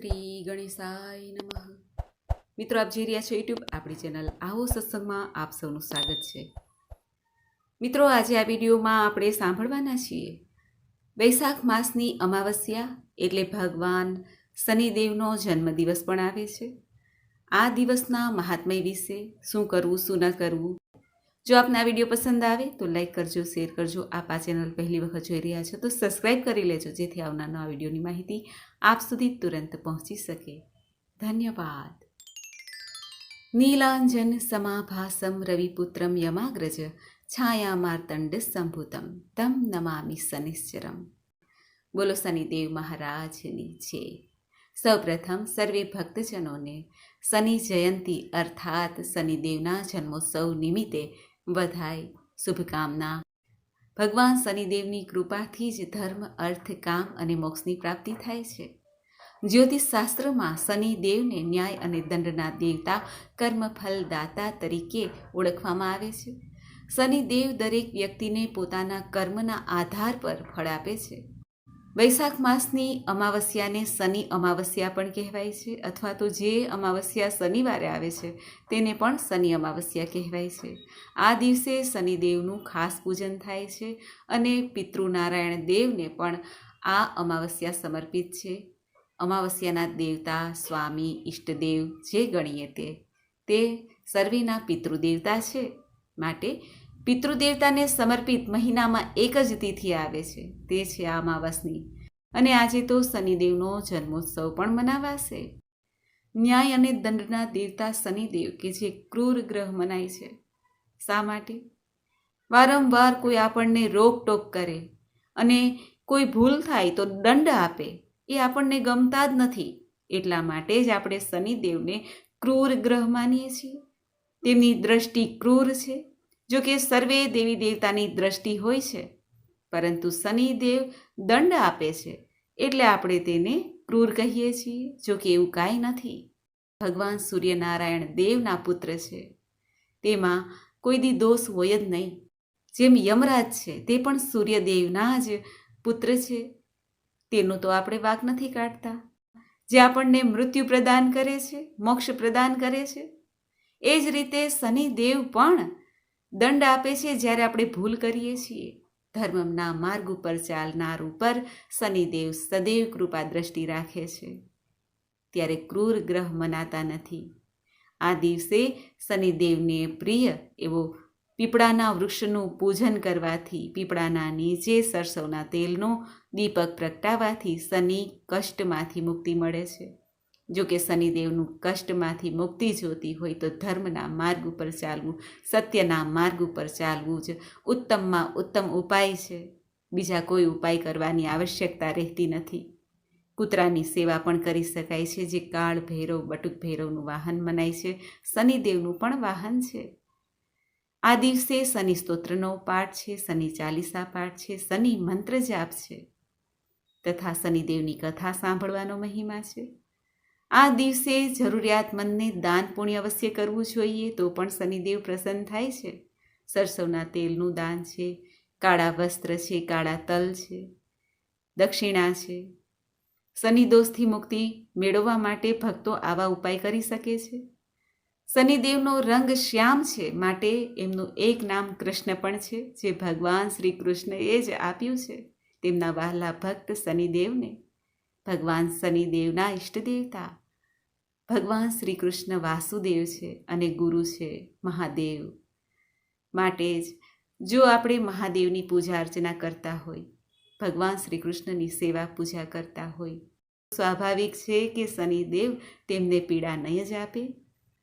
શ્રી ગણેશાય નમઃ. મિત્રો, આપ જે રહ્યા છો યુટ્યુબ આપણી ચેનલ આવો સત્સંગમાં આપ સૌનું સ્વાગત છે. મિત્રો, આજે આ વિડીયોમાં આપણે સાંભળવાના છીએ વૈશાખ માસની અમાવસ્યા એટલે ભગવાન શનિદેવનો જન્મદિવસ પણ આવે છે. આ દિવસના મહાત્મય વિશે શું કરવું, શું ન કરવું જો આપને આ વીડિયો પસંદ આવે તો લાઈક કરજો, શેર કરજો. આપ આ ચેનલ પહેલી વખત જોઈ રહ્યા છો તો સબસ્ક્રાઈબ કરી લેજો, જેથી આવનાર આ વિડીયોની માહિતી આપ સુધી તુરંત પહોંચી શકે. ધન્યવાદ. નીલાંજન સમાભાસમ રવિપુત્રમ યમાગ્રજ છાયા માર્તંડ સંભૂતમ તમ નમામિ શનિશ્ચરમ. બોલો શનિદેવ મહારાજની છે. સૌપ્રથમ સર્વે ભક્તજનોને શનિ જયંતી અર્થાત શનિદેવના જન્મોત્સવ નિમિત્તે વધાય શુભકામના. ભગવાન શનિદેવની કૃપાથી જ ધર્મ, અર્થ, કામ અને મોક્ષની પ્રાપ્તિ થાય છે. જ્યોતિષ શાસ્ત્રમાં શનિદેવને ન્યાય અને દંડના દેવતા કર્મફલદાતા તરીકે ઓળખવામાં આવે છે. શનિદેવ દરેક વ્યક્તિને પોતાના કર્મના આધાર પર ફળ આપે છે. વૈશાખ માસની અમાવસ્યાને શનિ અમાવસ્યા પણ કહેવાય છે, અથવા તો જે અમાવસ્યા શનિવારે આવે છે, તેને પણ શનિ અમાવસ્યા કહેવાય છે. આ દિવસે શનિદેવનું ખાસ પૂજન થાય છે અને પિતૃનારાયણ દેવને પણ આ અમાવસ્યા સમર્પિત છે. અમાવસ્યાના દેવતા સ્વામી ઈષ્ટદેવ જે ગણીએ તે તે સર્વેના પિતૃદેવતા છે માટે પિતૃદેવતાને સમર્પિત મહિનામાં એક જ તિથિ આવે છે, તે છે આ અમાવસની. અને આજે તો શનિદેવનો જન્મોત્સવ પણ મનાવાશે. ન્યાય અને દંડના દેવતા શનિદેવ કે જે ક્રૂર ગ્રહ મનાય છે. શા માટે? વારંવાર કોઈ આપણને રોકટોક કરે અને કોઈ ભૂલ થાય તો દંડ આપે, એ આપણને ગમતા જ નથી. એટલા માટે જ આપણે શનિદેવને ક્રૂર ગ્રહ માનીએ છીએ. તેમની દ્રષ્ટિ ક્રૂર છે. જો કે સર્વે દેવી દેવતાની દ્રષ્ટિ હોય છે, પરંતુ શનિદેવ દંડ આપે છે એટલે આપણે તેને ક્રૂર કહીએ છીએ, જો કે એવું કાંઈ નથી. ભગવાન સૂર્યનારાયણ દેવના પુત્ર છે. તેમાં કોઈ દી દોષ હોય જ નહીં. જેમ યમરાજ છે, તે પણ સૂર્યદેવના જ પુત્ર છે. તેનું તો આપણે વાક નથી કાઢતા. જે આપણને મૃત્યુ પ્રદાન કરે છે, મોક્ષ પ્રદાન કરે છે, એ જ રીતે શનિદેવ પણ દંડ આપે છે જ્યારે આપણે ભૂલ કરીએ છીએ. ધર્મના માર્ગ ઉપર ચાલનાર ઉપર શનિદેવ સદૈવ કૃપા દ્રષ્ટિ રાખે છે. ત્યારે ક્રૂર ગ્રહ મનાતા નથી. આ દિવસે શનિદેવને પ્રિય એવો પીપળાના વૃક્ષનું પૂજન કરવાથી પીપળાના નીચે સરસવના તેલનો દીપક પ્રગટાવવાથી શનિ કષ્ટમાંથી મુક્તિ મળે છે. જો કે શનિદેવનું કષ્ટમાંથી મુક્તિ જોતી હોય તો ધર્મના માર્ગ ઉપર ચાલવું, સત્યના માર્ગ ઉપર ચાલવું જ ઉત્તમમાં ઉત્તમ ઉપાય છે. બીજા કોઈ ઉપાય કરવાની આવશ્યકતા રહેતી નથી. કૂતરાની સેવા પણ કરી શકાય છે, જે કાળ ભૈરવ, બટુક ભૈરવનું વાહન મનાય છે, શનિદેવનું પણ વાહન છે. આ દિવસે શનિ સ્તોત્રનો પાઠ છે, શનિ ચાલીસા પાઠ છે, શનિ મંત્ર જાપ છે. તથા શનિદેવની કથા સાંભળવાનો મહિમા છે. આ દિવસે જરૂરિયાતમંદને દાન પુણ્ય અવશ્ય કરવું જોઈએ, તો પણ શનિદેવ પ્રસન્ન થાય છે. સરસવના તેલનું દાન છે, કાળા વસ્ત્ર છે, કાળા તલ છે, દક્ષિણા છે. શનિદોષથી મુક્તિ મેળવવા માટે ભક્તો આવા ઉપાય કરી શકે છે. શનિદેવનો રંગ શ્યામ છે, માટે એમનું એક નામ કૃષ્ણ પણ છે, જે ભગવાન શ્રી કૃષ્ણએ જ આપ્યું છે. તેમના વહાલા ભક્ત શનિદેવને. ભગવાન શનિદેવના ઈષ્ટદેવતા. ભગવાન શ્રી કૃષ્ણ વાસુદેવ છે અને ગુરુ છે, મહાદેવ. માટે જ જો આપણે મહાદેવની પૂજા અર્ચના કરતા હોય, ભગવાન શ્રી કૃષ્ણની સેવા પૂજા કરતા હોય સ્વાભાવિક છે કે શનિદેવ તેમને પીડા નહીં જ આપે,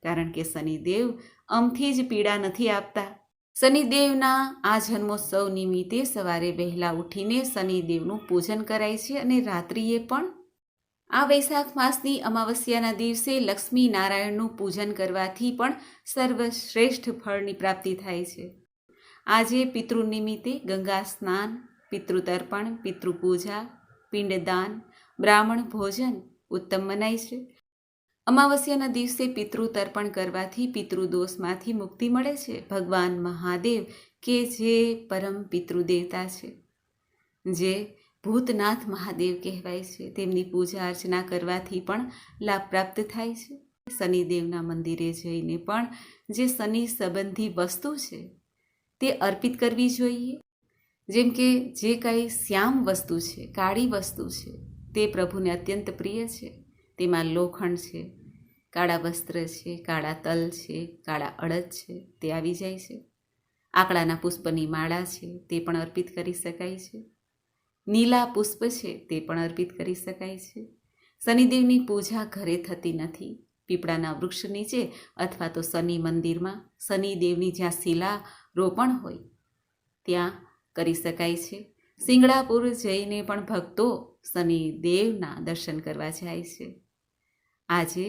કારણ કે શનિદેવ અમથી જ પીડા નથી આપતા. શનિદેવના આ જન્મોત્સવ નિમિત્તે સવારે વહેલા ઉઠીને શનિદેવનું પૂજન કરાય છે અને રાત્રિએ પણ આ વૈશાખ માસની અમાવસ્યાના દિવસે લક્ષ્મી નારાયણનું પૂજન કરવાથી પણ સર્વશ્રેષ્ઠ ફળની પ્રાપ્તિ થાય છે. આજે પિતૃ નિમિત્તે ગંગા સ્નાન, પિતૃતર્પણ, પિતૃપૂજા, પિંડદાન, બ્રાહ્મણ ભોજન ઉત્તમ મનાય છે. અમાવસ્યાના દિવસે પિતૃ તર્પણ કરવાથી પિતૃદોષમાંથી મુક્તિ મળે છે. ભગવાન મહાદેવ કે જે પરમ પિતૃદેવતા છે. જે ભૂતનાથ મહાદેવ કહેવાય છે. તેમની પૂજા અર્ચના કરવાથી પણ લાભ પ્રાપ્ત થાય છે. શનિદેવના મંદિરે જઈને પણ જે શનિ સંબંધી વસ્તુ છે, તે અર્પિત કરવી જોઈએ. જેમ કે જે કાંઈ શ્યામ વસ્તુ છે, કાળી વસ્તુ છે, તે પ્રભુને અત્યંત પ્રિય છે. તેમાં લોખંડ છે, કાળા વસ્ત્ર છે, કાળા તલ છે, કાળા અડદ છે, તે આવી જાય છે. આકડાના પુષ્પની માળા છે, તે પણ અર્પિત કરી શકાય છે. નીલા પુષ્પ છે તે પણ અર્પિત કરી શકાય છે. શનિદેવની પૂજા ઘરે થતી નથી. પીપળાના વૃક્ષ નીચે અથવા તો શનિ મંદિરમાં શનિદેવની જ્યાં શિલા રોપણ હોય, ત્યાં કરી શકાય છે. સિંગડાપુર જઈને પણ ભક્તો શનિદેવના દર્શન કરવા જાય છે. આજે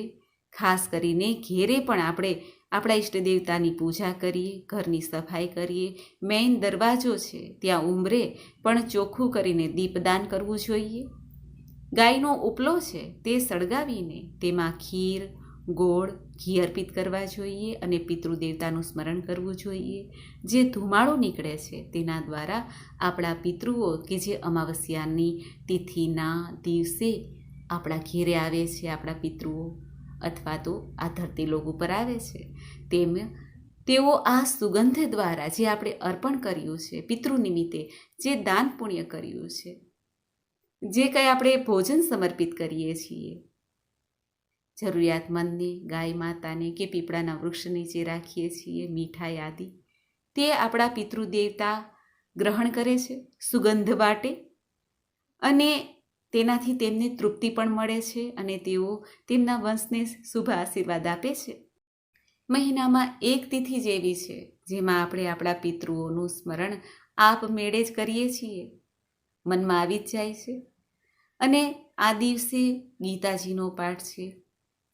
ખાસ કરીને ઘેરે પણ આપણે આપણા ઈષ્ટ દેવતાની પૂજા કરીએ, ઘરની સફાઈ કરીએ. મેઇન દરવાજો છે, ત્યાં ઉમરે પણ ચોખ્ખું કરીને દીપદાન કરવું જોઈએ. ગાયનો ઉપલો છે, તે સળગાવીને તેમાં ખીર, ગોળ, ઘી અર્પિત કરવા જોઈએ અને પિતૃદેવતાનું સ્મરણ કરવું જોઈએ. જે ધુમાડો નીકળે છે, તેના દ્વારા આપણા પિતૃઓ કે જે અમાવસ્યાની તિથિના દિવસે આપણા ઘેરે આવે છે, આપણા પિતૃઓ, અથવા તો આ ધરતી લોક ઉપર આવે છે તેમ તેઓ આ સુગંધ દ્વારા જે આપણે અર્પણ કર્યું છે, પિતૃ નિમિત્તે જે દાન પુણ્ય કર્યું છે, જે કંઈ આપણે ભોજન સમર્પિત કરીએ છીએ. જરૂરિયાતમંદને ગાય માતાને કે પીપળાના વૃક્ષ નીચે રાખીએ છીએ, મીઠાઈ આદિ, તે આપણા પિતૃદેવતા ગ્રહણ કરે છે, સુગંધ વાટે અને તેનાથી તેમને તૃપ્તિ પણ મળે છે અને તેઓ તેમના વંશને શુભ આશીર્વાદ આપે છે. મહિનામાં એક તિથિ જેવી છે, જેમાં આપણે આપણા પિતૃઓનું સ્મરણ આપમેળે જ કરીએ છીએ. મનમાં આવી જ જાય છે. અને આ દિવસે ગીતાજીનો પાઠ છે,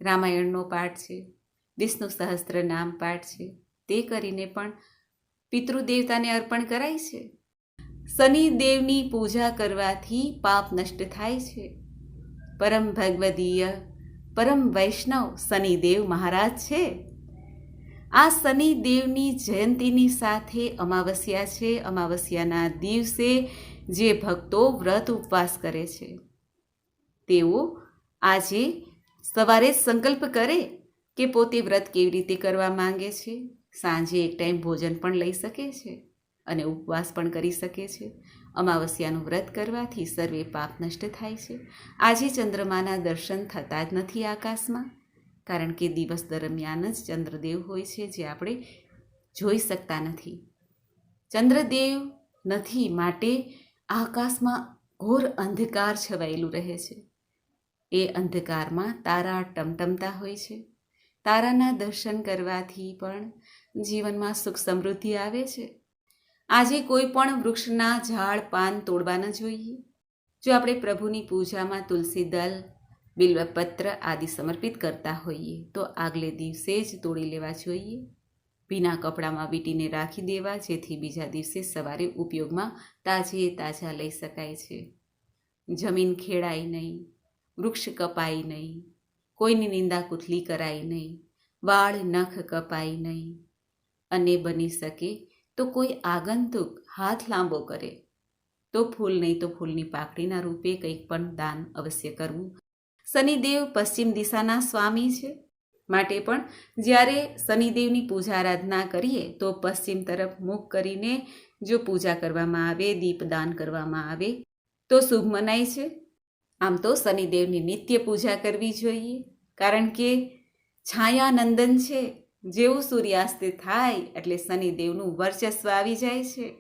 રામાયણનો પાઠ છે, વિષ્ણુ સહસ્ત્ર નામ પાઠ છે, તે કરીને પણ પિતૃદેવતાને અર્પણ કરાય છે. શનિદેવની પૂજા કરવાથી પાપ નષ્ટ થાય છે. પરમ ભગવદીય, પરમ વૈષ્ણવ શનિદેવ મહારાજ છે. આ શનિદેવની જયંતીની સાથે અમાવસ્યા છે. અમાવસ્યાના દિવસે જે ભક્તો વ્રત ઉપવાસ કરે છે, તેઓ આજે સવારે સંકલ્પ કરે કે પોતે વ્રત કેવી રીતે કરવા માંગે છે. સાંજે એક ટાઈમ ભોજન પણ લઈ શકે છે અને ઉપવાસ પણ કરી શકે છે. અમાવસ્યાનું વ્રત કરવાથી સર્વે પાપ નષ્ટ થાય છે. આજે ચંદ્રમાના દર્શન થતા જ નથી આકાશમાં. કારણ કે દિવસ દરમિયાન જ ચંદ્રદેવ હોય છે જે આપણે જોઈ શકતા નથી. ચંદ્રદેવ નથી માટે આકાશમાં ઘોર અંધકાર છવાયેલું રહે છે. એ અંધકારમાં તારા ટમટમતા હોય છે. તારાના દર્શન કરવાથી પણ જીવનમાં સુખ સમૃદ્ધિ આવે છે. આજે કોઈ પણ વૃક્ષના ઝાડ પાન તોડવા ન જોઈએ. જો આપણે પ્રભુની પૂજામાં તુલસી દલ બિલ્વપત્ર આદિ સમર્પિત કરતા હોઈએ, તો આગલે દિવસે જ તોડી લેવા જોઈએ. ભીના કપડામાં વીંટીને રાખી દેવા, જેથી બીજા દિવસે સવારે ઉપયોગમાં તાજે તાજા લઈ શકાય છે. જમીન ખેડાય નહીં, વૃક્ષ કપાય નહીં, કોઈની નિંદા કુથલી કરાય નહીં, વાળ નખ કપાય નહીં. અને બની શકે તો કોઈ આગંતુક હાથ લાંબો કરે. તો ફૂલ નહીં તો ફૂલની પાકડીના રૂપે કંઈક પણ દાન અવશ્ય કરવું શનિદેવ પશ્ચિમ દિશાના સ્વામી છે. માટે પણ જ્યારે શનિદેવની પૂજા આરાધના કરીએ, તો પશ્ચિમ તરફ મુખ કરીને જો પૂજા કરવામાં આવે, દીપદાન કરવામાં આવે, તો શુભ મનાય છે. આમ તો શનિદેવની નિત્ય પૂજા કરવી જોઈએ. કારણ કે છાયાનંદન છે, જેવું સૂર્યાસ્ત થાય એટલે શનિદેવનું વર્ચસ્વ આવી જાય છે.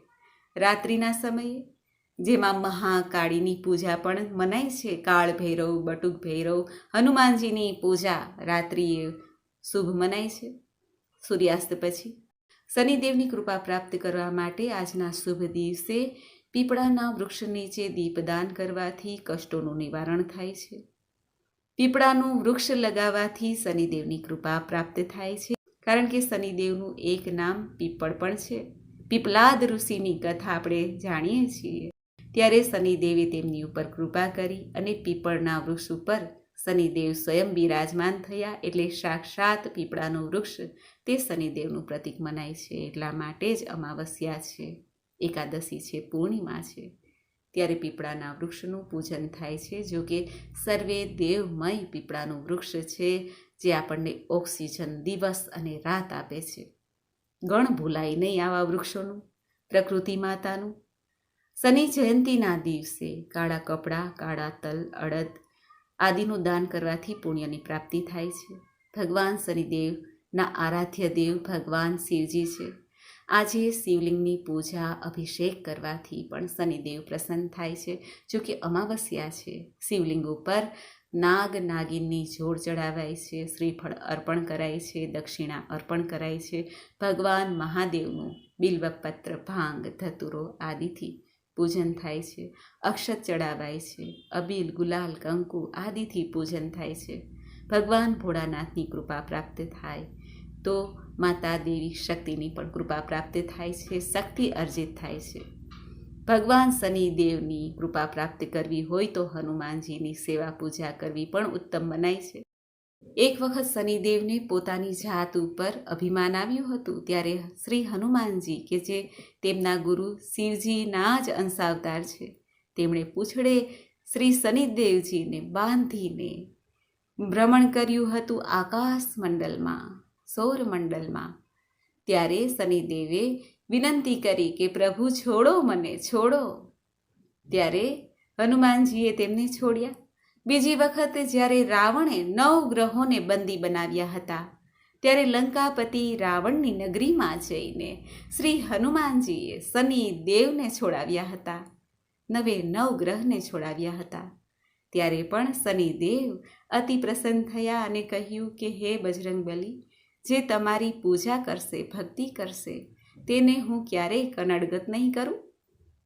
રાત્રિના સમયે જેમાં મહાકાળીની પૂજા પણ મનાય છે. કાળ ભૈરવ, બટુક ભૈરવ, હનુમાનજીની પૂજા રાત્રિએ શુભ મનાય છે. સૂર્યાસ્ત પછી શનિદેવની કૃપા પ્રાપ્ત કરવા માટે આજના શુભ દિવસે પીપળાના વૃક્ષ નીચે દીપદાન કરવાથી કષ્ટોનું નિવારણ થાય છે. પીપળાનું વૃક્ષ લગાવવાથી શનિદેવની કૃપા પ્રાપ્ત થાય છે. કારણ કે શનિદેવનું એક નામ પીપળ પણ છે. પીપલાદ ઋષિની કથા આપણે જાણીએ છીએ. ત્યારે શનિદેવે તેમની ઉપર કૃપા કરી અને પીપળના વૃક્ષ ઉપર શનિદેવ સ્વયં બિરાજમાન થયા એટલે સાક્ષાત પીપળાનું વૃક્ષ તે શનિદેવનું પ્રતીક મનાય છે એટલા માટે જ અમાવસ્યા છે. એકાદશી છે, પૂર્ણિમા છે. ત્યારે પીપળાના વૃક્ષનું પૂજન થાય છે જો કે સર્વે દેવમય પીપળાનું વૃક્ષ છે જે આપણને ઓક્સિજન દિવસ અને રાત આપે છે. ગણ ભૂલાય નહીં આવા વૃક્ષોનું, પ્રકૃતિ માતાનું શનિ જયંતીના દિવસે કાળા કપડાં, કાળા તલ, અડદ આદિનું દાન કરવાથી પુણ્યની પ્રાપ્તિ થાય છે. ભગવાન શનિદેવના આરાધ્ય દેવ ભગવાન શિવજી છે. આજે શિવલિંગની પૂજા, અભિષેક કરવાથી પણ શનિદેવ પ્રસન્ન થાય છે. જો કે અમાવસ્યા છે. શિવલિંગ ઉપર નાગ નાગિનની જોડ ચડાવાય છે. શ્રીફળ અર્પણ કરાય છે. દક્ષિણા અર્પણ કરાય છે. ભગવાન મહાદેવનું બિલ્વપત્ર, ભાંગ, ધતુરો આદિથી પૂજન થાય છે. અક્ષત ચડાવાય છે. અબીલ, ગુલાલ, કંકુ આદિથી પૂજન થાય છે. ભગવાન ભોળાનાથની કૃપા પ્રાપ્ત થાય. તો માતા દેવી શક્તિની પણ કૃપા પ્રાપ્ત થાય છે. શક્તિ અર્જિત થાય છે. ભગવાન શનિદેવની કૃપા પ્રાપ્ત કરવી હોય તો હનુમાનજીની સેવા પૂજા કરવી પણ ઉત્તમ મનાય છે. એક વખત શનિદેવને પોતાની જાત ઉપર અભિમાન આવ્યું હતું, ત્યારે શ્રી હનુમાનજી કે જે તેમના ગુરુ શિવજીના જ અંશાવતાર છે, તેમણે પૂછડે શ્રી શનિદેવજીને બાંધીને ભ્રમણ કર્યું હતું આકાશ મંડળમાં સૌરમંડળમાં ત્યારે શનિદેવે વિનંતી કરી કે, પ્રભુ, છોડો મને, છોડો. ત્યારે હનુમાનજીએ તેમને છોડ્યા. બીજી વખત જ્યારે રાવણે નવ ગ્રહોને બંદી બનાવ્યા હતા, ત્યારે લંકાપતિ રાવણની નગરીમાં જઈને શ્રી હનુમાનજીએ શનિ દેવને છોડાવ્યા હતા, નવે નવ ગ્રહને છોડાવ્યા હતા. ત્યારે પણ શનિદેવ અતિ પ્રસન્ન થયા અને કહ્યું કે, હે બજરંગબલી, જે તમારી પૂજા કરશે, ભક્તિ કરશે, તેને હું ક્યારેય કનડગત નહીં કરું?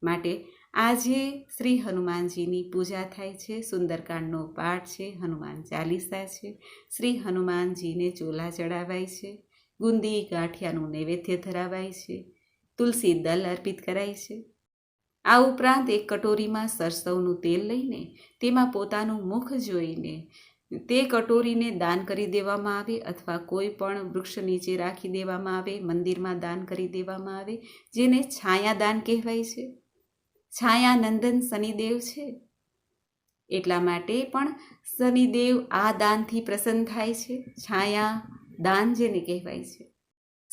માટે આજે શ્રી હનુમાનજીની પૂજા થાય છે, સુંદરકાંડનો પાઠ છે, હનુમાન ચાલીસા છે, શ્રી હનુમાનજીને ચોલા ચડાવાય છે, ગુંદી ગાંઠિયાનું નૈવેદ્ય ધરાવાય છે, તુલસી દલ અર્પિત કરાય છે. આ ઉપરાંત એક કટોરીમાં સરસવનું તેલ લઈને તેમાં પોતાનું મુખ જોઈને તે કટોરીને દાન કરી દેવામાં આવે અથવા કોઈ પણ વૃક્ષ નીચે રાખી દેવામાં આવે, મંદિરમાં દાન કરી દેવામાં આવે, જેને છાયા દાન કહેવાય છે. છાયા નંદન શનિદેવ છે. એટલા માટે પણ શનિદેવ આ દાનથી પ્રસન્ન થાય છે. છાયા દાન જેને કહેવાય છે.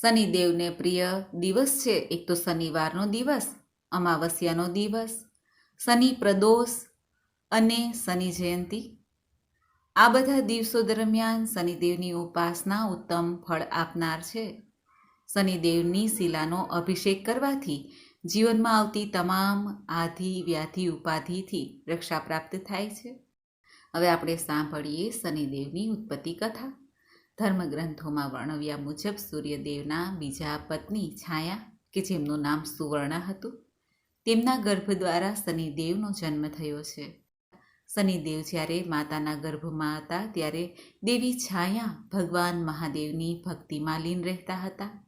શનિદેવને પ્રિય દિવસ છે. એક તો શનિવારનો દિવસ, અમાવસ્યાનો દિવસ, શનિ પ્રદોષ અને શનિ જયંતી. આ બધા દિવસો દરમિયાન શનિદેવની ઉપાસના ઉત્તમ ફળ આપનાર છે. શનિદેવની શિલાનો અભિષેક કરવાથી જીવનમાં આવતી તમામ આધિ, વ્યાધિ, ઉપાધિથી રક્ષા પ્રાપ્ત થાય છે. હવે આપણે સાંભળીએ શનિદેવની ઉત્પત્તિ કથા. ધર્મગ્રંથોમાં વર્ણવ્યા મુજબ સૂર્યદેવના બીજા પત્ની છાયા, કે જેમનું નામ સુવર્ણા હતું, તેમના ગર્ભ દ્વારા શનિદેવનો જન્મ થયો છે. શનિદેવ જ્યારે માતાના ગર્ભમાં હતા, ત્યારે દેવી છાયા ભગવાન મહાદેવની ભક્તિમાં લીન રહેતા હતા,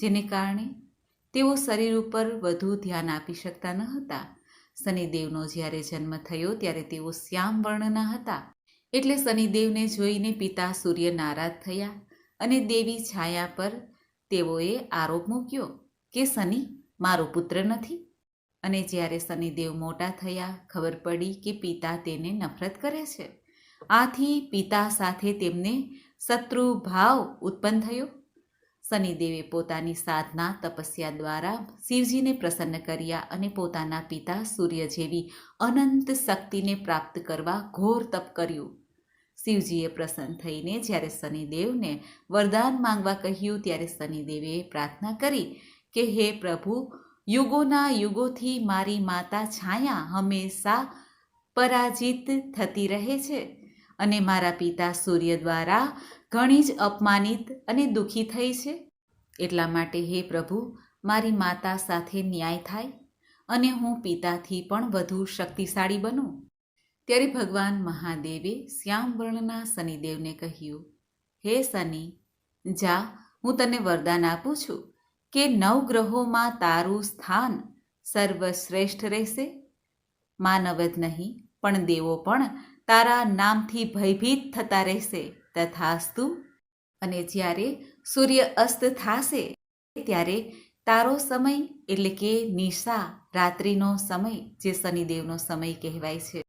જેને કારણે તેઓ શરીર ઉપર વધુ ધ્યાન આપી શકતા ન હતા. શનિદેવનો જ્યારે જન્મ થયો ત્યારે તેઓ શ્યામ વર્ણના હતા. એટલે શનિદેવને જોઈને પિતા સૂર્ય નારાજ થયા અને દેવી છાયા પર તેઓએ આરોપ મૂક્યો કે, શનિ, મારો પુત્ર નથી. અને જ્યારે શનિદેવ મોટા થયા, ખબર પડી કે પિતા તેને નફરત કરે છે. આથી પિતા સાથે તેમને શત્રુ ભાવ ઉત્પન્ન થયો. શનિદેવે પોતાની સાધના તપસ્યા દ્વારા શિવજીને પ્રસન્ન કર્યા અને પોતાના પિતા સૂર્ય જેવી અનંત શક્તિને પ્રાપ્ત કરવા ઘોર તપ કર્યું. શિવજીએ પ્રસન્ન થઈને જ્યારે શનિદેવને વરદાન માંગવા કહ્યું ત્યારે શનિદેવે પ્રાર્થના કરી કે, હે પ્રભુ, યુગોના યુગોથી મારી માતા છાયા હંમેશા પરાજિત થતી રહે છે અને મારા પિતા સૂર્ય દ્વારા ઘણી જ અપમાનિત અને દુઃખી થઈ છે. એટલા માટે હે પ્રભુ, મારી માતા સાથે ન્યાય થાય અને હું પિતાથી પણ વધુ શક્તિશાળી બનું. ત્યારે ભગવાન મહાદેવે શ્યામવર્ણના શનિદેવને કહ્યું, હે શનિ, જા, હું તને વરદાન આપું છું કે નવ ગ્રહોમાં તારું સ્થાન સર્વશ્રેષ્ઠ રહેશે. માનવ જ નહીં, પણ દેવો પણ તારા નામથી ભયભીત થતા રહેશે. તથાસ્તુ અને જ્યારે સૂર્ય અસ્ત થાશે, ત્યારે તારો સમય એટલે કે નિશા, રાત્રિનો સમય, જે શનિદેવનો સમય કહેવાય છે,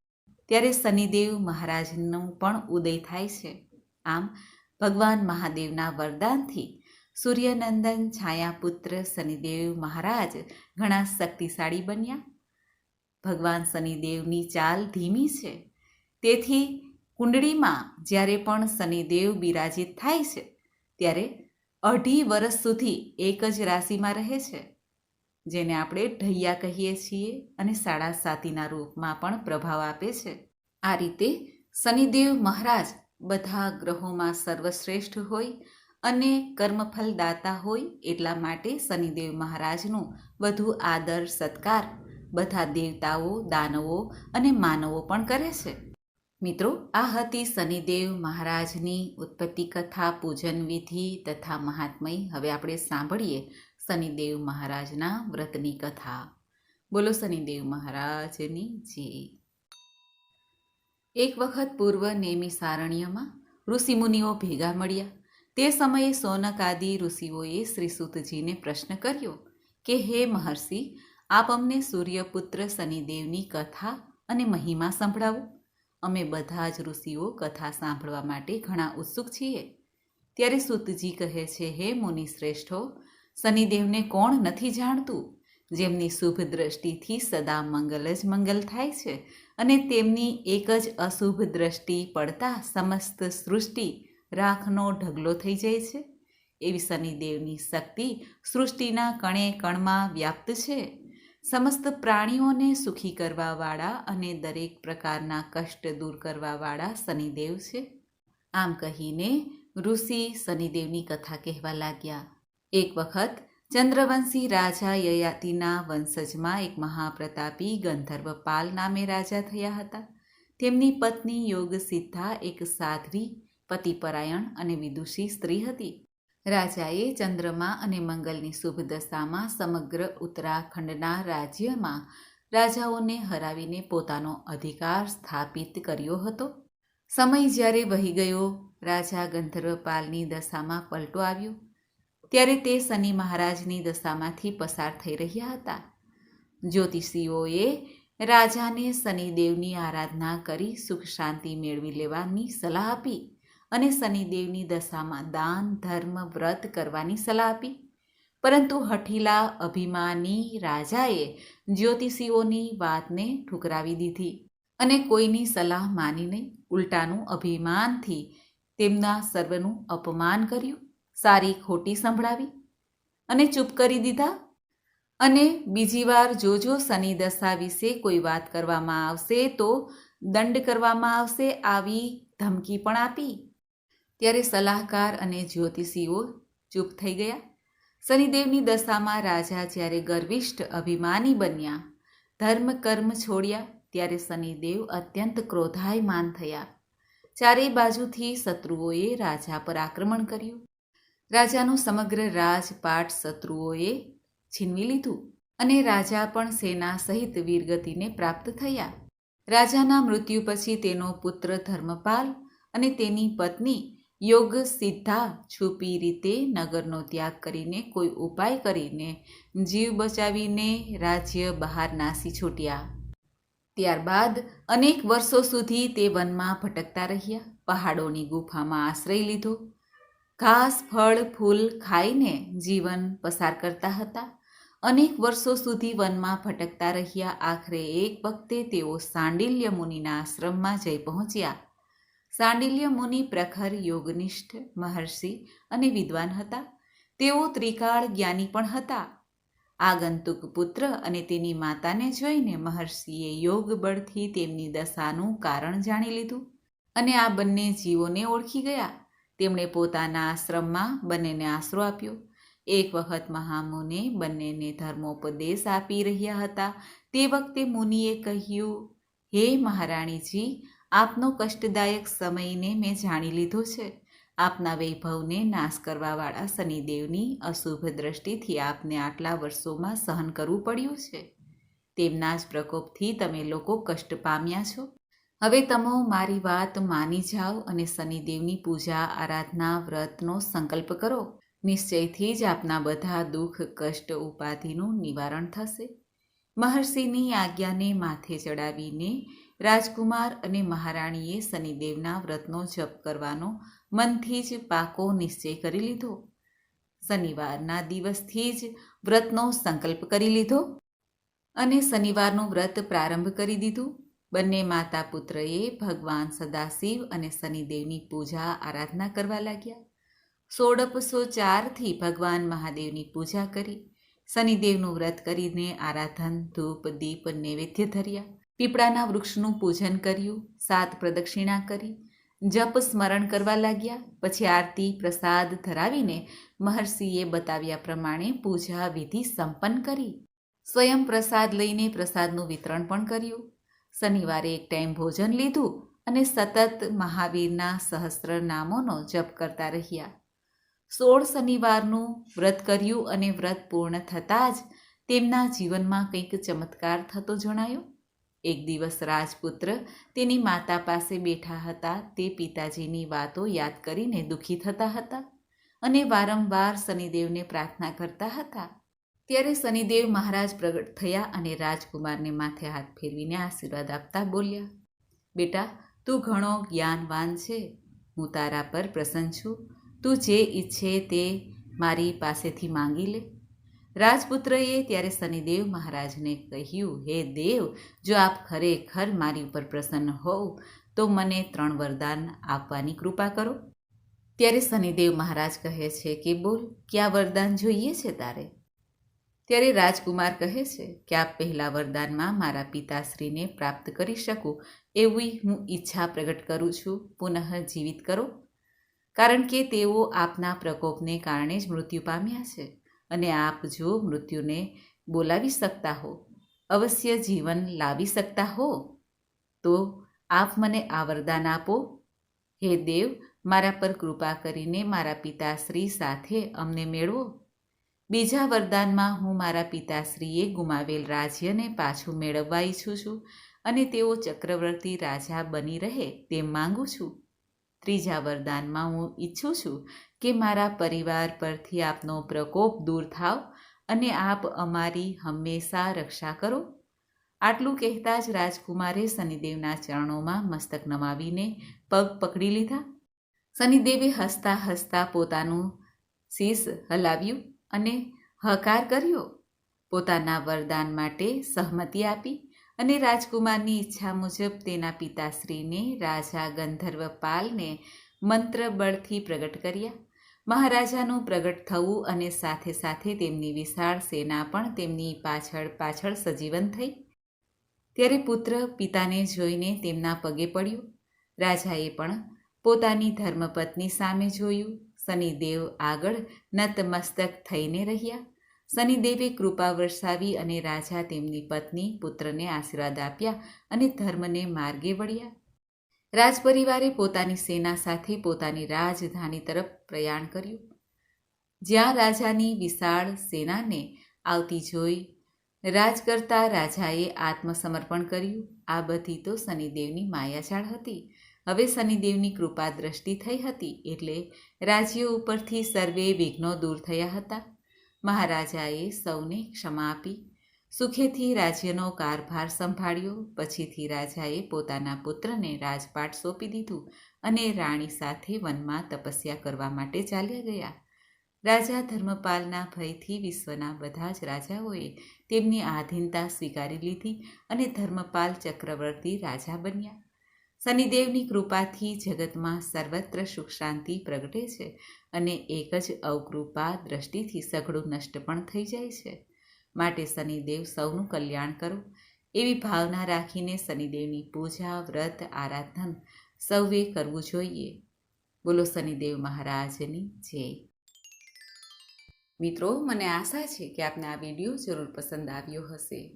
ત્યારે શનિદેવ મહારાજનો પણ ઉદય થાય છે. આમ, ભગવાન મહાદેવના વરદાનથી સૂર્યનંદન છાયાપુત્ર શનિદેવ મહારાજ ઘણા શક્તિશાળી બન્યા. ભગવાન શનિદેવની ચાલ ધીમી છે. તેથી કુંડળીમાં જ્યારે પણ શનિદેવ બિરાજિત થાય છે, ત્યારે અઢી વર્ષ સુધી એક જ રાશિમાં રહે છે, જેને આપણે ઢૈયા કહીએ છીએ અને સાડા સાતીના રૂપમાં પણ પ્રભાવ આપે છે. આ રીતે શનિદેવ મહારાજ બધા ગ્રહોમાં સર્વશ્રેષ્ઠ હોય અને કર્મફલદાતા હોય એટલા માટે શનિદેવ મહારાજનું વધુ આદર સત્કાર બધા દેવતાઓ, દાનવો અને માનવો પણ કરે છે. મિત્રો, આ હતી શનિદેવ મહારાજની ઉત્પત્તિ કથા, પૂજન વિધિ તથા મહાત્મય. હવે આપણે સાંભળીએ શનિદેવ મહારાજના વ્રતની કથા. બોલો શનિદેવ મહારાજની જય. એક વખત પૂર્વ નેમી સારણ્યમાં ઋષિમુનિઓ ભેગા મળ્યા. તે સમયે સોનક આદિ ઋષિઓએ શ્રી સુતજીને પ્રશ્ન કર્યો કે, હે મહર્ષિ, આપ અમને સૂર્યપુત્ર શનિદેવની કથા અને મહિમા સંભળાવો. અમે બધા જ ઋષિઓ કથા સાંભળવા માટે ઘણા ઉત્સુક છીએ. ત્યારે સુતજી કહે છે, હે મુનિ શ્રેષ્ઠો શનિદેવને કોણ નથી જાણતું? જેમની શુભ દ્રષ્ટિથી સદા મંગલ જ મંગલ થાય છે અને તેમની એક જ અશુભ દ્રષ્ટિ પડતા સમસ્ત સૃષ્ટિ રાખનો ઢગલો થઈ જાય છે. એવી શનિદેવની શક્તિ સૃષ્ટિના કણે કણમાં વ્યાપ્ત છે. સમસ્ત પ્રાણીઓને સુખી કરવાવાળા અને દરેક પ્રકારના કષ્ટ દૂર કરવાવાળા શનિદેવ છે. આમ કહીને ઋષિ શનિદેવની કથા કહેવા લાગ્યા. એક વખત ચંદ્રવંશી રાજા યયાતિના વંશજમાં એક મહાપ્રતાપી ગંધર્વપાલ નામે રાજા થયા હતા. તેમની પત્ની યોગ સિદ્ધા એક સાધ્વી, પતિપરાયણ અને વિદુષી સ્ત્રી હતી. રાજાએ ચંદ્રમા અને મંગલની શુભ દશામાં સમગ્ર ઉત્તરાખંડના રાજ્યમાં રાજાઓને હરાવીને પોતાનો અધિકાર સ્થાપિત કર્યો હતો. સમય જ્યારે વહી ગયો, રાજા ગંધર્વપાલની દશામાં પલટો આવ્યો. ત્યારે તે શનિ મહારાજની દશામાંથી પસાર થઈ રહ્યા હતા. જ્યોતિષીઓએ રાજાને શનિદેવની આરાધના કરી સુખ શાંતિ મેળવી લેવાની સલાહ આપી. અને શનિદેવની દશામાં દાન, ધર્મ, વ્રત કરવાની સલાહ આપી. પરંતુ હઠીલા અભિમાની રાજાએ જ્યોતિષીઓની વાતને ઠુકરાવી દીધી અને કોઈની સલાહ માનીને ઉલટાનું અભિમાનથી તેમના સર્વનું અપમાન કર્યું, સારી ખોટી સંભળાવી અને ચૂપ કરી દીધા. અને બીજી વાર જોજો શનિ દશા વિશે કોઈ વાત કરવામાં આવશે તો દંડ કરવામાં આવશે, આવી ધમકી પણ આપી. ત્યારે સલાહકાર અને જ્યોતિષીઓ ચૂપ થઈ ગયા. શનિદેવની દશામાં રાજા જ્યારે ગર્વિષ્ઠ અભિમાની બન્યા, ધર્મ કર્મ છોડ્યા, ત્યારે શનિદેવ અત્યંત ક્રોધાયમાન થયા. ચારેય બાજુથી શત્રુઓએ રાજા પર આક્રમણ કર્યું. રાજાનું સમગ્ર રાજપાટ શત્રુઓએ છીનવી લીધું અને રાજા પણ સેના સહિત વીરગતિને પ્રાપ્ત થયા. રાજાના મૃત્યુ પછી તેનો પુત્ર ધર્મપાલ અને તેની પત્ની યોગ સીધા છુપી રીતે નગરનો ત્યાગ કરીને કોઈ ઉપાય કરીને જીવ બચાવીને રાજ્ય બહાર નાસી છૂટ્યા. ત્યારબાદ અનેક વર્ષો સુધી તે વનમાં ભટકતા રહ્યા, પહાડોની ગુફામાં આશ્રય લીધો. ઘાસ, ફળ, ફૂલ ખાઈને જીવન પસાર કરતા હતા. અનેક વર્ષો સુધી વનમાં ભટકતા રહ્યા, આખરે એક વખતે તેઓ સાંડિલ્ય મુનિના આશ્રમમાં જઈ પહોંચ્યા. સાંડિલ્ય મુનિ પ્રખર યોગનિષ્ઠ મહર્ષિ અને વિદ્વાન હતા. તેઓ ત્રિકાળ જ્ઞાની પણ હતા. આગંતુક પુત્ર અને તેની માતાને જોઈને મહર્ષિએ યોગ બળથી તેમની દશાનું કારણ જાણી લીધું અને આ બંને જીવોને ઓળખી ગયા. તેમણે પોતાના આશ્રમમાં બંનેને આશરો આપ્યો. એક વખત મહામુને બંનેને ધર્મોપદેશ આપી રહ્યા હતા. તે વખતે મુનિએ કહ્યું, હે મહારાણીજી આપનો કષ્ટદાયક સમયને મેં જાણી લીધો છે. આપના વૈભવને નાશ કરવાવાળા શનિદેવની અશુભ દ્રષ્ટિથી આપને આટલા વર્ષોમાં સહન કરવું પડ્યું છે. તેમના જ પ્રકોપથી તમે લોકો કષ્ટ પામ્યા છો. હવે તમે મારી વાત માની જાઓ અને શનિદેવની પૂજા, આરાધના, વ્રતનો સંકલ્પ કરો. નિશ્ચયથી જ આપના બધા દુઃખ, કષ્ટ, ઉપાધિનું નિવારણ થશે. મહર્ષિની આજ્ઞાને માથે ચડાવીને રાજકુમાર અને મહારાણીએ શનિદેવના વ્રતનો જપ કરવાનો મનથી જ પાકો નિશ્ચય કરી લીધો. શનિવારના દિવસથી જ વ્રતનો સંકલ્પ કરી લીધો અને શનિવારનું વ્રત પ્રારંભ કરી દીધું. બંને માતા પુત્રએ ભગવાન સદાશિવ અને શનિદેવની પૂજા આરાધના કરવા લાગ્યા. સોળપસો ચારથી ભગવાન મહાદેવની પૂજા કરી. શનિદેવનું વ્રત કરીને આરાધન, ધૂપ, દીપ, નૈવેદ્ય ધર્યા. પીપળાના વૃક્ષનું પૂજન કર્યું, સાત પ્રદક્ષિણા કરી, જપ સ્મરણ કરવા લાગ્યા, પછી આરતી, પ્રસાદ ધરાવીને મહર્ષિએ બતાવ્યા પ્રમાણે પૂજા વિધિ સંપન્ન કરી. સ્વયં પ્રસાદ લઈને પ્રસાદનું વિતરણ પણ કર્યું. શનિવારે એક ટાઈમ ભોજન લીધું અને સતત મહાવીરના સહસ્ત્ર નામોનો જપ કરતા રહ્યા. સોળ શનિવારનું વ્રત કર્યું અને વ્રત પૂર્ણ થતાં જ તેમના જીવનમાં કંઈક ચમત્કાર થતો જણાયો. એક દિવસ રાજપુત્ર તેની માતા પાસે બેઠા હતા, તે પિતાજીની વાતો યાદ કરીને દુઃખી થતા હતા અને વારંવાર શનિદેવને પ્રાર્થના કરતા હતા. ત્યારે શનિદેવ મહારાજ પ્રગટ થયા અને રાજકુમારને માથે હાથ ફેરવીને આશીર્વાદ આપતા બોલ્યા, બેટા, તું ઘણો જ્ઞાનવાન છે. હું તારા પર પ્રસન્ન છું. તું જે ઈચ્છે તે મારી પાસેથી માંગી લે. રાજપુત્રએ ત્યારે શનિદેવ મહારાજને કહ્યું, હે દેવ, જો આપ ખરેખર મારી ઉપર પ્રસન્ન હોવ, તો મને ત્રણ વરદાન આપવાની કૃપા કરો. ત્યારે શનિદેવ મહારાજ કહે છે કે, બોલ, ક્યાં વરદાન જોઈએ છે તારે? ત્યારે રાજકુમાર કહે છે કે આ પહેલાં વરદાનમાં મારા પિતાશ્રીને પ્રાપ્ત કરી શકું, એવી હું ઈચ્છા પ્રગટ કરું છું. પુનઃ જીવિત કરો. કારણ કે તેઓ આપના પ્રકોપને કારણે જ મૃત્યુ પામ્યા છે. અને આપ જો મૃત્યુને બોલાવી શકતા હો, અવશ્ય જીવન લાવી શકતા હો, તો આપ મને આ વરદાન આપો. હે દેવ, મારા પર કૃપા કરીને મારા પિતાશ્રી સાથે અમને મેળવો. બીજા વરદાનમાં હું મારા પિતાશ્રીએ ગુમાવેલ રાજ્યને પાછું મેળવવા ઈચ્છું છું અને તેઓ ચક્રવર્તી રાજા બની રહે તેમ માંગુ છું. ત્રીજા વરદાનમાં હું ઈચ્છું છું કે મારા પરિવાર પરથી આપનો પ્રકોપ દૂર થાવ અને આપ અમારી હંમેશા રક્ષા કરો. આટલું કહેતા જ રાજકુમારે શનિદેવના ચરણોમાં મસ્તક નમાવીને પગ પકડી લીધા. શનિદેવે હસતા હસતા પોતાનું શીશ હલાવ્યું અને હકાર કર્યો. પોતાના વરદાન માટે સહમતિ આપી. અને રાજકુમારની ઈચ્છા મુજબ તેના પિતાશ્રીને રાજા ગંધર્વપાલને મંત્ર બળથી પ્રગટ કર્યા. મહારાજાનું પ્રગટ થવું અને સાથે સાથે તેમની વિશાળ સેના પણ તેમની પાછળ પાછળ સજીવન થઈ. ત્યારે પુત્ર પિતાને જોઈને તેમના પગે પડ્યો. રાજાએ પણ પોતાની ધર્મપત્ની સામે જોયું. શનિદેવ આગળ નતમસ્તક થઈને રહ્યા. શનિદેવે કૃપા વરસાવી અને રાજા તેમની પત્ની પુત્રને આશીર્વાદ આપ્યા અને ધર્મને માર્ગે વળ્યા. રાજપરિવારે પોતાની સેના સાથે પોતાની રાજધાની તરફ પ્રયાણ કર્યું. જ્યાં રાજાની વિશાળ સેનાને આવતી જોઈ રાજ કરતા રાજાએ આત્મસમર્પણ કર્યું. આ બધી તો શનિદેવની માયાજાળ હતી. હવે શનિદેવની કૃપા દ્રષ્ટિ થઈ હતી એટલે રાજ્યો ઉપરથી સર્વે વિઘ્નો દૂર થયા હતા. મહારાજાએ સૌને ક્ષમા આપી. સુખેથી રાજ્યનો કારભાર સંભાળ્યો. પછીથી રાજાએ પોતાના પુત્રને રાજપાટ સોંપી દીધું અને રાણી સાથે વનમાં તપસ્યા કરવા માટે ચાલ્યા ગયા. રાજા ધર્મપાલના ભયથી વિશ્વના બધા જ રાજાઓએ તેમની આધીનતા સ્વીકારી લીધી અને ધર્મપાલ ચક્રવર્તી રાજા બન્યા. શનિદેવની કૃપાથી જગતમાં સર્વત્ર સુખ શાંતિ પ્રગટે છે અને એક જ અવકૃપા દ્રષ્ટિથી સઘળું નષ્ટ પણ થઈ જાય છે. માટે શનિદેવ સૌનું કલ્યાણ કરો. એવી ભાવના રાખીને શનિદેવની પૂજા, વ્રત, આરાધન સૌએ કરવું જોઈએ. બોલો શનિદેવ મહારાજની જય. મિત્રો, મને આશા છે કે આપને આ વીડિયો જરૂર પસંદ આવ્યો હશે.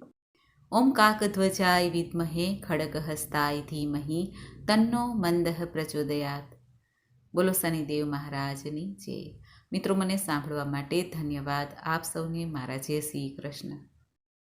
ઓમ કાકધ્વજાય વિદ્મહે ખડગહસ્તાય ધીમહિ તન્નો મંદહ પ્રચોદયાત બોલો શનિદેવ મહારાજની જય મિત્રો, મને સાંભળવા માટે ધન્યવાદ. આપ સૌને મારા જય શ્રી કૃષ્ણ.